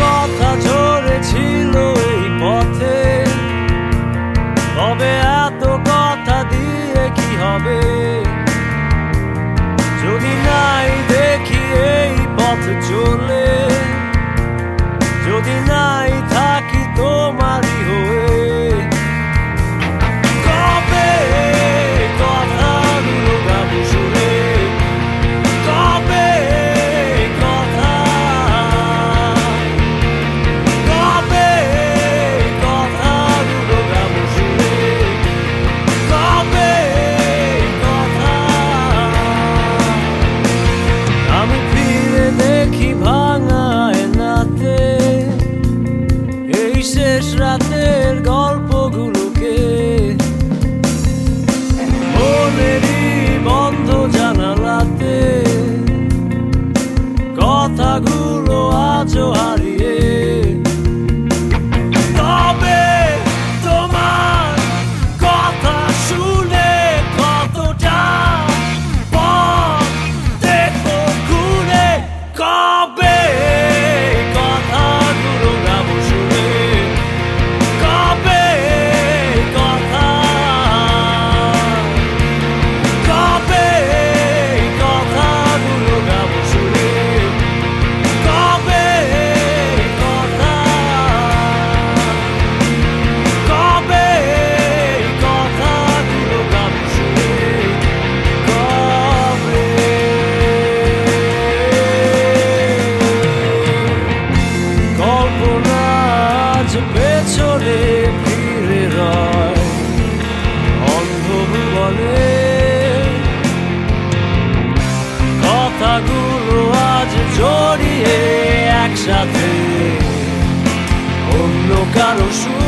কথা ঝরেছিল এই পথে। তবে এত কথা দিয়ে কি হবে? যদি নাই দেখি এই পথ চলে রাতের গল্পগুলোকে। মনেরই বন্ধ জানালাতে। কথাগুলো আজও হারিয়ে কথাগুলো আজ জড়িয়ে একসাথে অন্য কারও সুর